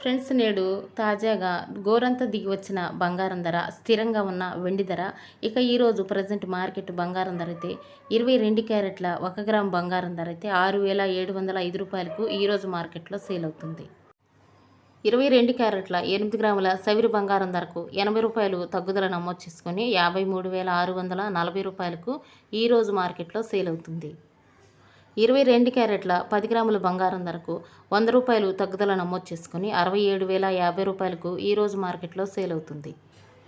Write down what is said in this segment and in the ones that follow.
Friends నేడు తాజాగా గోరంత దిగి వచ్చిన బంగారం ధర స్థిరంగా ఉన్న వెండి ధర. ఇక ఈరోజు ప్రజెంట్ మార్కెట్ బంగారం ధర అయితే ఇరవై రెండు క్యారెట్ల ఒక గ్రామ్ బంగారం ధర అయితే ఆరు వేల ఏడు వందల ఐదు రూపాయలకు ఈరోజు మార్కెట్లో సేల్ అవుతుంది. ఇరవై రెండు క్యారెట్ల ఎనిమిది గ్రాముల సవిరి బంగారం ధరకు ఎనభై రూపాయలు తగ్గుదల నమోదు చేసుకుని యాభై మూడు వేల ఆరు వందల నలభై రూపాయలకు ఈరోజు మార్కెట్లో సేల్ అవుతుంది. ఇరవై రెండు క్యారెట్ల పది గ్రాముల బంగారం ధరకు వంద రూపాయలు తగ్గుదల నమోదు చేసుకుని అరవై ఏడు వేల యాభై రూపాయలకు ఈరోజు మార్కెట్లో సేల్ అవుతుంది.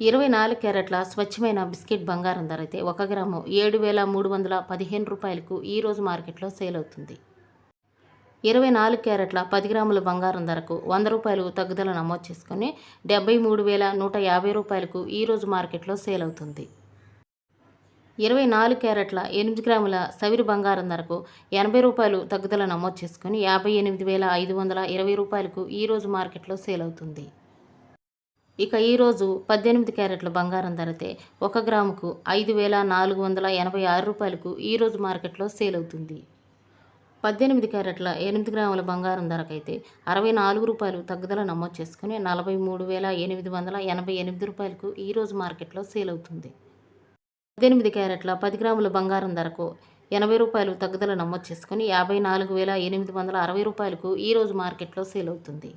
ఇరవై నాలుగు క్యారెట్ల స్వచ్ఛమైన బిస్కెట్ బంగారం ధర అయితే ఒక గ్రాము ఏడు వేల మూడు వందల పదిహేను రూపాయలకు ఈరోజు మార్కెట్లో సేల్ అవుతుంది. ఇరవై నాలుగు క్యారెట్ల పది గ్రాముల బంగారం ధరకు వంద రూపాయలు తగ్గుదల నమోదు చేసుకుని డెబ్బై మూడు వేల నూట యాభై రూపాయలకు ఈరోజు మార్కెట్లో సేల్ అవుతుంది. ఇరవై నాలుగు క్యారెట్ల ఎనిమిది గ్రాముల సవిరి బంగారం ధరకు ఎనభై రూపాయలు తగ్గుదల నమోదు చేసుకుని యాభై ఎనిమిది వేల ఐదు వందల ఇరవై రూపాయలకు ఈరోజు మార్కెట్లో సేల్ అవుతుంది. ఇక ఈరోజు పద్దెనిమిది క్యారెట్ల బంగారం ధరతే ఒక గ్రాముకు ఐదు వేల నాలుగు వందల ఎనభై ఆరు రూపాయలకు ఈరోజు మార్కెట్లో సేల్ అవుతుంది. పద్దెనిమిది క్యారెట్ల ఎనిమిది గ్రాముల బంగారం ధరకైతే అరవై నాలుగు రూపాయలు తగ్గుదల నమోదు చేసుకుని నలభై మూడు వేల ఎనిమిది వందల ఎనభై ఎనిమిది రూపాయలకు ఈరోజు మార్కెట్లో సేల్ అవుతుంది. పద్దెనిమిది క్యారెట్ల పది గ్రాముల బంగారం ధరకు ఎనభై రూపాయలు తగ్గుదల నమోదు చేసుకుని యాభై నాలుగు వేల ఎనిమిది వందల అరవై రూపాయలకు ఈరోజు మార్కెట్లో సేల్ అవుతుంది.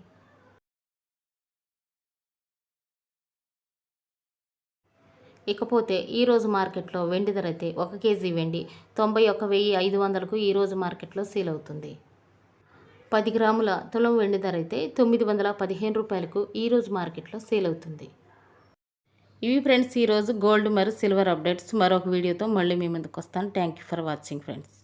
ఇకపోతే ఈరోజు మార్కెట్లో వెండి ధర అయితే ఒక కేజీ వెండి తొంభై ఒక వెయ్యి ఐదు వందలకు ఈరోజు మార్కెట్లో సేల్ అవుతుంది. పది గ్రాముల తులం వెండి ధర అయితే తొమ్మిది వందల పదిహేను రూపాయలకు ఈరోజు మార్కెట్లో సేల్ అవుతుంది. ఇవి ఫ్రెండ్స్ ఈరోజు గోల్డ్ మరియు సిల్వర్ అప్డేట్స్ మరొక వీడియోతో మళ్ళీ మీ ముందుకు వస్తాను. Thank you for watching friends